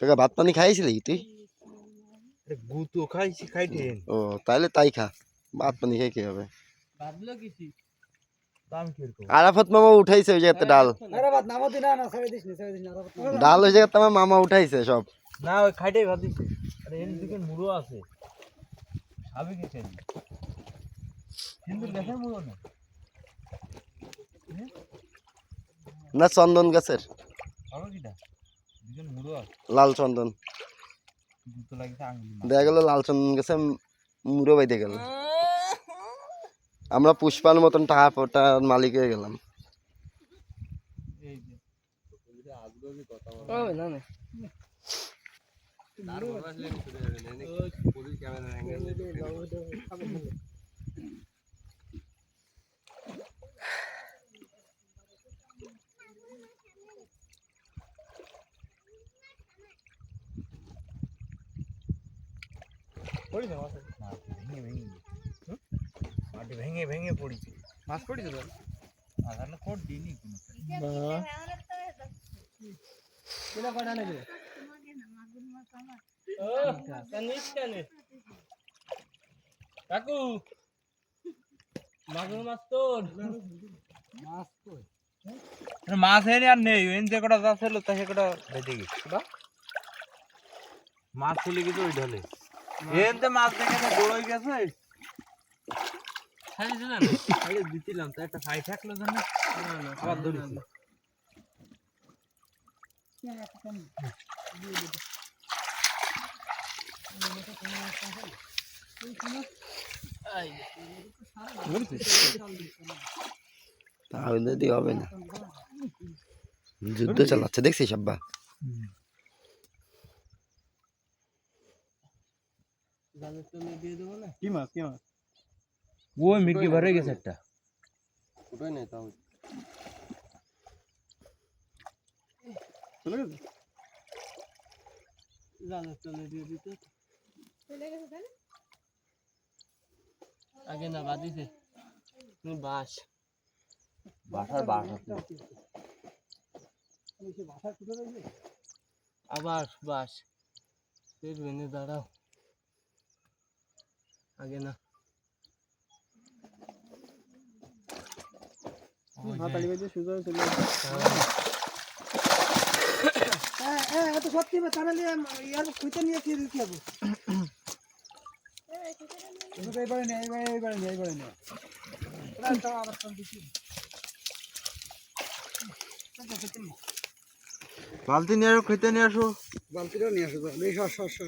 তোকে ভাত পানি খাইছিলি তুই? গুতো খাইছি খাইটেন ও তাহলে তাই খা। ভাত পানি খাই কি হবে? দাম কীরকম? আরাফাত মামা উঠাইছে ওই জায়গাতে ডাল। ডাল ওই জায়গাতে আমার মামা উঠাইছে সব। না ওই খাইটাই ভাত দিছে। আরে এর দিকে মুড়ো আছে। খাবে কি চাই কিন্তু মুড়ো না না চন্দন গাছের। খাবে কিটা? দিকে মুড়ো আছে। লাল চন্দন। জুতো লাগিছে আঙ্গুলি দেখা গেল লাল চন্দন গাছে মুড়ো বাইতে গেল। আমরা পুষ্পার মতন টাকা পটার মালিক হয়ে গেলাম। এই না না মাটি ভেঙে ভেঙে মাটি ভেঙে ভেঙে পড়েছে। মাছ পড়িছে তো? আধার না কোট দিইনি কোনো। নেবে কাকু মাগুর মাছ তোর। মাছ আরে মাছ এনে আর নেই এন যে কটা যা ছিল তা সে কটা বেঁচে গেছে। মাছ চলে গেছে ওই ঢলে? যে মাছ দেখে তো বড় হয়ে গেছে। খাইছে না আরে দিছিলাম তো একটা খাই থাকল জন্য আবার ধরেছি। তাহলে হবে না। যুদ্ধ চালাচ্ছে দেখছিস আব্বা? কি মাছ কি মাছ ওই মির্গি ভরে গেছে একটা ওটাই নেই তাও চলে গেছে জালের তলে দিয়ে দিতে আগে না বাদিছে তুমি বাস বাসার বাস ভাষা ফুটে রয়েছে আবার বাস পেট ভেঙে দাঁড়াও আগে না। হাতালি বাজে সুযোগ চলে হ্যাঁ এত সত্যি তাহলে ইয়ার খুঁজতে নিয়ে কি দিতে হবে? এইবারে নেই এইবারে এইবারে নেই এইবারে নেই আবার দিচ্ছি বালতি নিয়ে আসো খেতে নিয়ে আসো। বালতিটাও নিয়ে আসো বেশ সর সর সর।